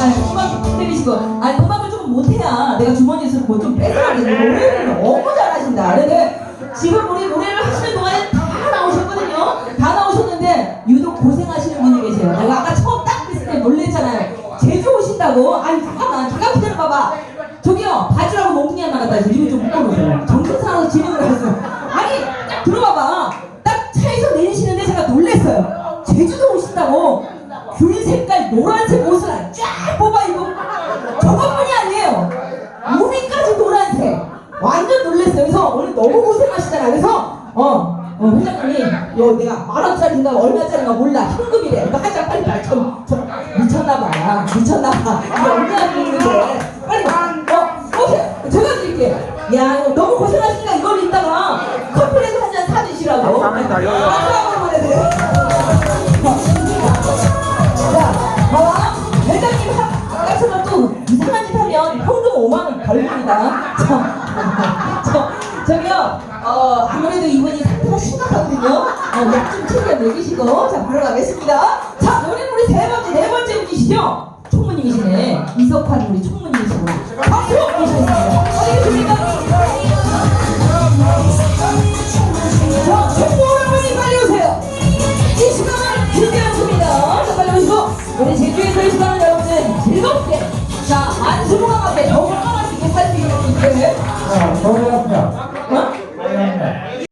아니, 호박 때리시고. 아니, 호박을 조금 못해야 내가 주머니에서 뭐좀 뺏어야 되는데, 노래를 너무 잘하신다. 근데 지금 우리 노래를 하시는 동안에 다 나오셨거든요. 다 나오셨는데, 유독 고생하시는 분이 계세요. 내가 아까 처음 딱 했을 때 놀랬잖아요. 제주 오신다고? 아니, 잠깐만, 잠깐 기다려봐봐. 저기요, 바지라고 몽둥이 하나 갖다 주고 좀 묶어놓으세요. 정신 사나서 진행을 하세요. 아니, 딱 들어봐봐. 딱 차에서 내리시는데 제가 놀랬어요. 제주도 오신다고. 귤 색깔 노란색 옷을 쫙 뽑아 입고 저것뿐이 아니에요. 무비까지 노란색. 완전 놀랬어요. 그래서 오늘 너무 고생하시잖아. 그래서 어, 어 회장님이 요 내가 만 원짜리인가 얼마짜리인가 몰라 현금이래. 이거 하자 빨리 빨리 좀, 좀 미쳤나 봐. 미쳤나 봐. 이거 얼마나 드리는데 빨리 어 오케이 제가 드릴게요. 야 너무 고생하시니까 이걸 이따가 커피라도 한잔 사드시라고. 감사합니다. 아, 저, 저, 저기요, 어, 아무래도 이분이 상태가 심각하거든요. 어, 약좀 챙겨 먹이시고, 자, 바로 가겠습니다. 자, 오늘 우리 세 번째, 네 번째 분이시죠? 총무님이시네. 이석환 우리 총무님이시고. 박수! 모시겠습니다. 어디 계십니까? 자, 총무 여러분이 빨리 오세요. 이 시간을 준비하겠습니다. 자, 빨리 오시고, 우리 제주에서 이 시간을 여러분은 즐겁게, 자, 안심 어, 자, 정리했습니다.